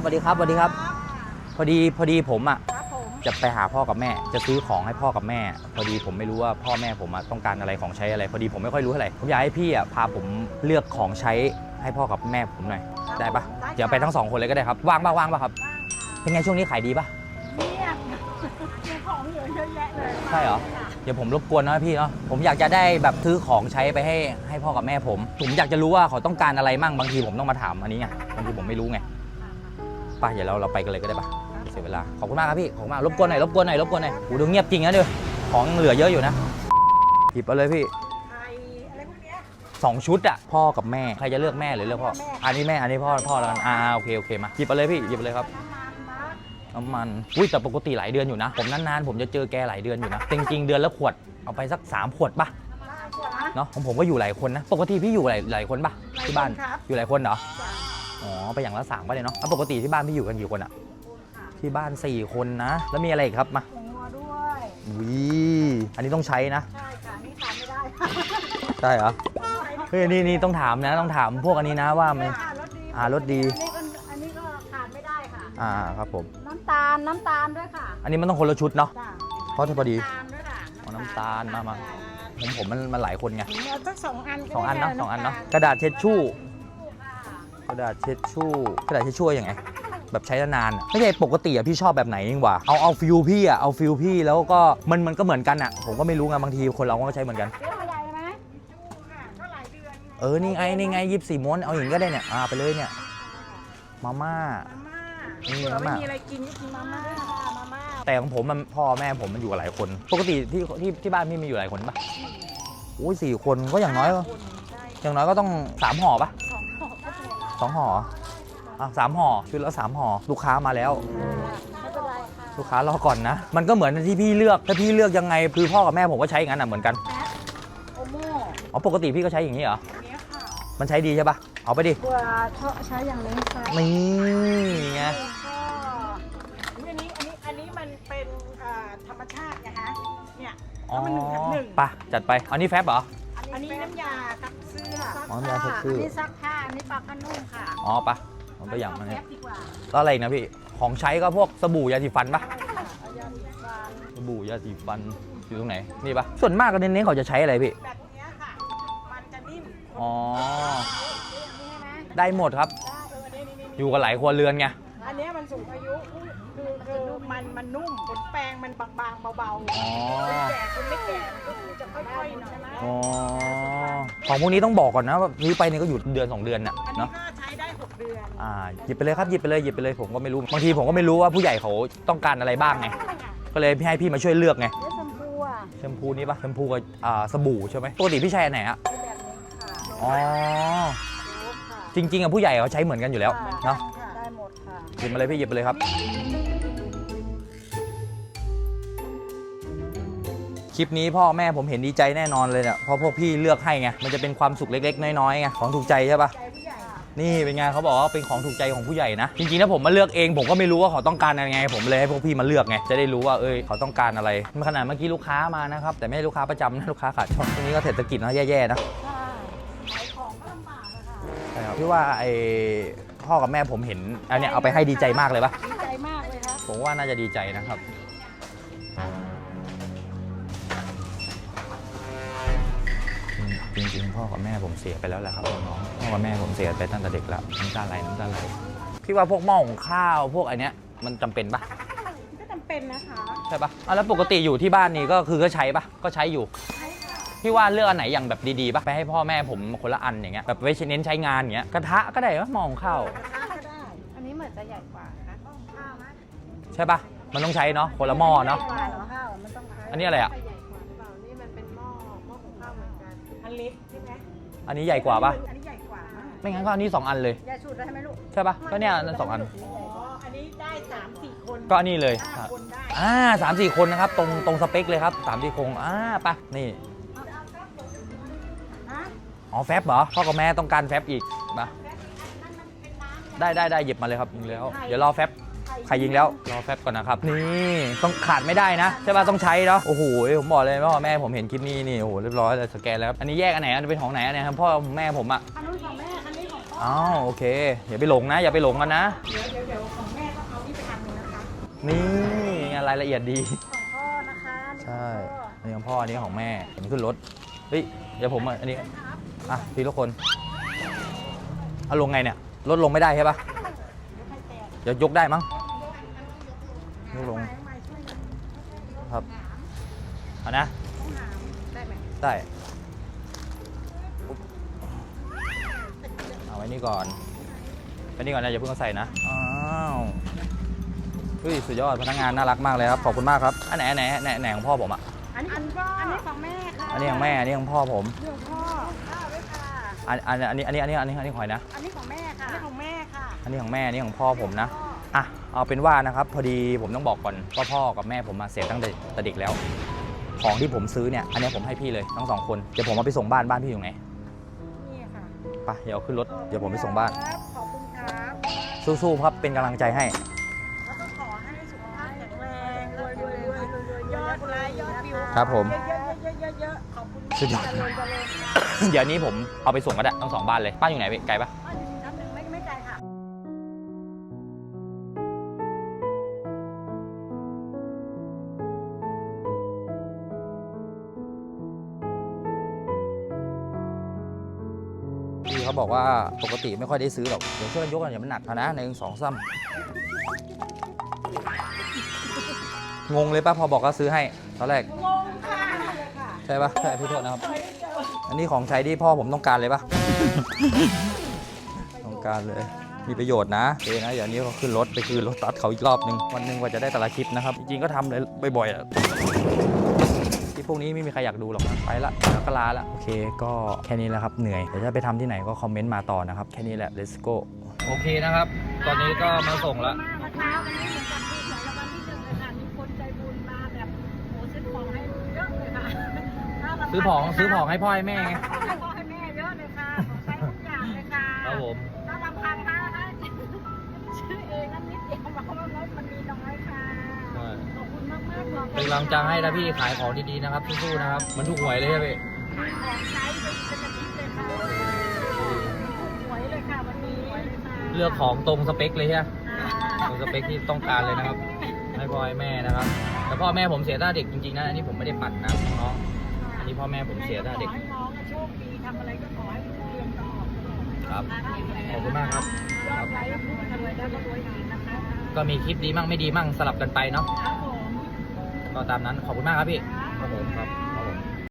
สวัสดีครับสวัสดีครับ พอดีพอดีผมอะครับผมจะไปหาพ่อกับแม่ จะซื้อของให้พ่อกับแม่ พอดีผมไม่รู้ว่าพ่อแม่ผมอะต้องการอะไรของใช้อะไร พอดีผมไม่ค่อยรู้เท่าไหร่ผมอยากให้พี่อะพาผมเลือกของใช้ให้พ่อกับแม่ผมหน่อยได้ปะเดี๋ยวไปทั้งสองคนเลยก็ได้ครับว่างปะว่างปะครับ เป็นไงช่วงนี้ขายดีปะเงียบมีของเหลือเยอะแยะเลยใช่เหรอเดี๋ยวผมรบกวนนะพี่เนาะผมอยากจะได้แบบซื้อของใช้ไปให้ให้พ่อกับแม่ผม ผมอยากจะรู้ว่าเขาต้องการอะไรมั่งบางทีผมต้องมาถามอันนี้ไงบางทีผมไม่รู้ไง ไป่ะเดี๋ยวเราเราไปกันเลยก็ได้ปะเสียเวลา ขอบคุณมากครับพี่ ขอบคุณมาก รบกวนหน่อย รบกวนหน่อย รบกวนหน่อยโหดูเงียบจริงนะเดี๋ยวของยังเหลือเยอะอยู่นะ หยิบเอาเลยพี่ไข่อะไรพวกเนี้ย สองชุดอะพ่อกับแม่ ใครจะเลือกแม่หรือเลือกพ่อแม่อันนี้แม่ อันนี้พ่อ พ่อแล้วกัน อ่า โอเคโอเค มา หยิบเอาเลยพี่ หยิบเอาเลยครับน้ำมันมะน้ำมันอุ้ยแต่ปกติหลายเดือนอยู่นะ ผมนานๆผมจะเจอแกหลายเดือนอยู่นะ จริงๆเดือนละขวด เอาไปสักสามขวดปะได้ขวดนะเนาะของผมก็อยู่หลายคนนะ ปกติพี่อยู่หลายหลายคนปะที่บ้านครับอยู่หลายคนเหรอจ้ะ อ๋อ ไปอย่างละสามก็เลยเนาะแล้วปกติที่บ้านพี่อยู่กันกี่คนอะค่ะที่บ้าน 4 คนนะ แล้วมีอะไรอีกครับมาผงนัวด้วยวิอันนี้ต้องใช้นะ ใช่ค่ะนี่ขาดไม่ได้ใช่เหรอเฮ้ยนี่นี่ต้องถามนะ ต้องถามพวกอันนี้นะว่ามันค่ะรสดีอ่ารสดีอันนี้ก็อันนี้ก็ขาดไม่ได้ค่ะ อ่าครับผม น้ำตาลน้ำตาลด้วยค่ะ อันนี้มันต้องคนละชุดเนาะจ้ะเพราะถ้าพอดีน้ำตาลด้วยค่ะเอาน้ำตาลมามาผมผมมันมันหลายคนไงเอาสักสองอันก็สองอันได้เนาะค่สองอันเนาะำกระดาษเช็ดชู่ค่ะ กระดาษเช็ดชู่กระดาษเช็ดชู่ยังไงแบบใช้นานๆอะไม่ใช่ปกติอะพี่ชอบแบบไหนเองวะเอาเอาฟิลพี่อะเอาฟิลพี่แล้วก็มันมันก็เหมือนกันอะผมก็ไม่รู้ไงบางทีคนเราก็ใช้เหมือนกันเลี้ยงมาใหญ่เลยไหมค่ะก็หลายเดือนไงเออนี่ไงนี่ไงยี่สิบสี่ม้วนเอาอย่างนี้ก็ได้เนี่ยอ่าไปเลยเนี่ยมาม่ามาม่านี่เผื่อมาม่าไม่มีอะไรกินก็กินมาม่าค่ะมาม่าแต่ของผมมันพ่อแม่ผมมันอยู่กับหลายคน ปกติที่ที่ที่บ้านพี่มีอยู่หลายคนปะโอ้ยสี่คนก็อย่างน้อยก็คนใช่อย่างน้อยก็ต้องสามห่อปะสองห่อก็พอ สองห่ออะสามห่อชุดละสามห่อลูกค้ามาแล้ว ไม่เป็นไรค่ะลูกค้ารอก่อนนะ มันก็เหมือนที่พี่เลือก ถ้าพี่เลือกยังไงคือพ่อกับแม่ผมก็ใช้อย่างนั้นอะเหมือนกันแอปโอโม่อ๋อปกติพี่ก็ใช้อย่างนี้เหรออันเนี้ยค่ะมันใช้ดีใช่ปะเอาไปดิเผื่อชอบใช้อย่างนี้ค่ะนี่ไง ก็อันนี้อันนี้อันนี้มันเป็นอ่าธรรมชาติไงฮะเนี่ยอ๋อแล้วมันหนึ่งแถมหนึ่งไปะจัดไป อันนี้แฟบเหรอ อันนี้น้ำยาซักเสื้ ออ๋อน้ำยาซักเสื้ออันนี้ซักผ้าอันนี้ปากผ้านุ่มค่ะอ๋อปะมันก็อย่างมัมันนแอเนี่ยปดีกว่าแล้วอะไรอีกนะพี่ ของใช้ก็พวกสบู่ยาสีฟันปะใช่ค่ะเอายาสีฟันสบู่ยาสีฟันอยู่ตรงไหน นี่ปะส่วนมากก็เน้นๆเขาจะใช้อะไรพี่ แบบเนี้ยค่ะ มันจะนิ่มอ๋อ นี่ใช่ไหมได้หมดครับ ได้เอออันนี้นี่นี่อยู่กับหลายครัวเรือนไงอันเนี้ย มันสูงอายุคือคือมันมันนุ่มขนแปรงมันบางๆเบาๆอ๋อคนแก่คนไม่แก่มันก็คือจะค่อยๆหน่อยใช่ไหมอ๋อของพวกนี้ต้องบอกก่อนนะว่าซื้อไปเนี่ยก็อยู่เดือน2เดือนน่ะอันนี้เนาะก็ใช้ได้6เดือน อ่าหยิบไปเลยครับหยิบไปเลยหยิบไปเลยผมก็ไม่รู้บางทีผมก็ไม่รู้ว่าผู้ใหญ่เขาต้องการอะไรบ้างไงก็เลยให้พี่มาช่วยเลือกไงเนื้อชมพูอะแชมพูนี้ปะแชมพูกับอ่าสบู่ใช่ไหมปกติพี่ใช้อันไหนอะเป็นแบบนี้ค่ะอ๋อโอ้ค่ะจริงๆอะผู้ใหญ่เขาใช้เหมือนกันอยู่แล้วเนาะได้ หยิบมาเลยพี่หยิบไปเลยครับ คลิปนี้พ่อแม่ผมเห็นดีใจแน่นอนเลยเนี่ยเพราะพวกพี่เลือกให้ไง มันจะเป็นความสุขเล็ก ๆ น้อยๆไง ของถูกใจใช่ป่ะนี่เป็นไงเขาบอกว่าเป็นของถูกใจของผู้ใหญ่นะ จริงๆถ้าผมมาเลือกเองผมก็ไม่รู้ว่าเขาต้องการอะไรไง ผมเลยให้พวกพี่มาเลือกไงจะได้รู้ว่าเอ้ยเขาต้องการอะไรขนาดเมื่อกี้ลูกค้ามานะครับแต่ไม่ใช่ลูกค้าประจำนะลูกค้าขาดช่องช่วงนี้ก็เศรษฐกิจเนาะแย่ๆนะ ใช่ขายของก็ลำบากอะค่ะ ใช่ครับพี่ว่าไอ้ พ่อกับแม่ผมเห็นอันเนี้ยเอาไปให้ดีใจมากเลยปะดีใจมากเลยครับผมว่าน่าจะดีใจนะครับ จริงๆ พ่อกับแม่ผมเสียไปแล้วแหละครับน้องๆพ่อกับแม่ผมเสียไปตั้งแต่เด็กแล้วน้ำตาไหลน้ำตาไหลพี่ว่าพวกหม้อหุงข้าวพวกไอเนี้ยมันจำเป็นปะก็จำเป็นนะคะ ใช่ปะอะแล้วปกติอยู่ที่บ้านนี่ก็คือก็ใช้ปะก็ใช้อยู่ใช่ค่ะ พี่ว่าเลือกอันไหนอย่างแบบดีๆปะไปให้พ่อแม่ผมคนละอันอย่างเงี้ยแบบไว้เน้นใช้งานอย่างเงี้ยกระทะก็ได้ปะหม้อหุงข้าวกระทะก็ได้อันนี้เหมือนจะใหญ่กว่านะต้องข้าวไหมใช่ปะมันต้องใช้เนาะคนละหม้อเนาะใหญ่กว่าเหรอข้าวมันต้องใช้อันนี้อะไรอะใหญ่กว่าหรือเปล่านี่มันเป็นหม้อหม้อหุงข้าวเหมือนกันอันเล็กใช่ไหมอันนี้ใหญ่กว่าปะอันนี้ใหญ่กว่าไม่งั้นก็อันนี้สองอันเลยยายสูตรได้ไหมลูกใช่ปะก็เนี่ยอันนั้นสองอันอ๋ออันนี้ได้สามสี่คนก็อันนี้เลยห้าคนได้อ่าสามสี่คนนะครับตรงตรงสเปคเลยครับสามสี่คนอ่าไปะนี่ฮะ อ๋อแฟบเหรอพ่อกับแม่ต้องการแฟบอีกมาได้ได้ได้หยิบมาเลยครับยิงแล้ว เดี๋ยวรอแฟบใครยิงแล้วรอแฟบก่อนนะครับนี่ต้องขาดไม่ได้นะใช่ป่ะต้องใช้เนาะโอ้โหผมบอกเลยพ่อแม่ผมเห็นคลิปนี้นี่โอ้โหเรียบร้อยเลยสแกนแล้วอันนี้แยกอันไหนอันเป็นของไหนอันไหนครับพ่อแม่ผมอะอันนู้นของแม่อันนี้ของพ่ออ้าวโอเคอย่าไปหลงนะ อย่าไปหลงกันนะเดี๋ยวเดี๋ยวเดี๋ยวของแม่ต้องเอานี่ไปทำเลยนะคะนี่ไงรายละเอียดดีของพ่อนะคะนี่ใช่ของพ่ออันนี้ของพ่ออันนี้ของแม่ผมขึ้นรถเฮ้ยเดี๋ยวผมอะอันนี้ อะพี่ทุกคน เอาลงไงเนี่ยรถลงไม่ได้ใช่ปะเดี๋ยวใครแตกเดี๋ยวยกได้มั้งยกลงไม้ไม้ช่วยหน่อยครับ เอานะต้องหามได้ไหมได้เอาไว้นี่ก่อนไว้นี่ก่อนนะอย่าเพิ่งเอาใส่นะ อ้าวเฮ้ยสุดยอดพนักงานน่ารักมากเลยครับ ขอบคุณมากครับ อันไหนอันไหนอันไหนอันไหนของพ่อผมอะอันนี้อันก็อันนี้ของแม่ค่ะอันนี้ของแม่ อันนี้ของพ่อผม เดี๋ยวพ่อข้าวไว้ค่ะ อันอันอันนี้อันนี้อันนี้อันนี้อันนี้ของใครนะ อันนี้ของแม่ค่ะ อันนี้ของแม่ค่ะ อันนี้ของแม่อันนี้ของพ่อผมนะ อะ เอาเป็นว่านะครับ พอดีผมต้องบอกก่อนว่าพ่อกับแม่ผมมาเสียตั้งแต่แต่เด็กแล้ว ของที่ผมซื้อเนี่ย อันนี้ผมให้พี่เลยทั้งสองคน เดี๋ยวผมเอาไปส่งบ้านบ้านพี่อยู่ไหนนี่ค่ะไปเดี๋ยวเอาขึ้นรถ เดี๋ยวผมไปส่งบ้าน ครับขอบคุณครับสู้ๆครับ เป็นกำลังใจให้ แล้วก็ขอให้สุขภาพแข็งแรงรวยรวยรวยรวยรวยยอดไลค์ยอดวิวครับผม เยอะเยอะเยอะเยอะเยอะขอบคุณสุดยอด เจริญเจริญ เดี๋ยวนี้ผมเอาไปส่งก็ได้ทั้งสองบ้านเลยบ้านอยู่ไหนพี่ไกลปะบ้านอยู่ชั้นหนึ่งไม่ไม่ไกลค่ะ พี่เขาบอกว่าปกติไม่ค่อยได้ซื้อหรอก เดี๋ยวช่วยกันยกกันอย่ามันหนักเอานะหนึ่งสองซ้ำงงเลยปะพอบอกก็ซื้อให้ตอนแรกงงค่ะค่ะใช่ปะใช่พี่โทษนะครับ อันนี้ของใช้ที่พ่อผมต้องการเลยปะ ต้องการเลย มีประโยชน์นะโอเคนะเดี๋ยวนี้ก็ขึ้นรถไปคืนรถตัดเขาอีกรอบนึงวันหนึงกว่าจะได้แต่ละคลิปนะครับ จริงๆก็ทำเลยบ่อยๆอะที่พวกนี้ไม่มีใครอยากดูหรอกไปละแล้วก็ลาละโอเคก็แค่นี้แหละครับเหนื่อยเดี๋ยวจะไปทำที่ไหนก็คอมเมนต์มาต่อนะครับแค่นี้แหละ let's go โอเคนะครับ ตอนนี้ก็มาส่งแล้วมากนะคะวันนี้เหมือน ซื้อของซื้อของให้พ่อให้แม่ไงให้พ่อให้แม่เยอะเลยค่ะของใช้ทุกอย่างเลยค่ะครับผมถ้าลำพังนะคะชื่อเองนั่นนิดเดียวเพราะว่ารถมันมีน้อยค่ะใช่ขอบคุณมากมากๆขอบคุณเป็นกำลังใจให้นะพี่ขายของดีๆนะครับสู้ๆนะครับมันถูกหวยเลยใช่ไหมพี่ของใช้เป็นเป็นอาทิตย์เลยค่ะหวยเลยค่ะวันนี้เลือกของตรงสเปคเลยใช่ไหมค่ะตรงสเปคที่ต้องการเลยนะครับให้พ่อให้แม่นะครับแต่พ่อแม่ผมเสียตั้งแต่เด็กจริงๆนะอันนี้ผมไม่ได้ปัดนะน้องอันนี้ พ่อแม่ผมเสียตั้งแต่เด็ก ขอให้น้องอะโชคดีทำอะไรก็ขอให้เรียนต่อครับ ขอบคุณมากครับ ยอดไลค์พูดทำอะไรได้ก็รวยอีนะคะก็มีคลิปดีมั่งไม่ดีมั่งสลับกันไปเนาะ ครับผม ก็ตามนั้นขอบคุณมากครับพี่ครับผมครับ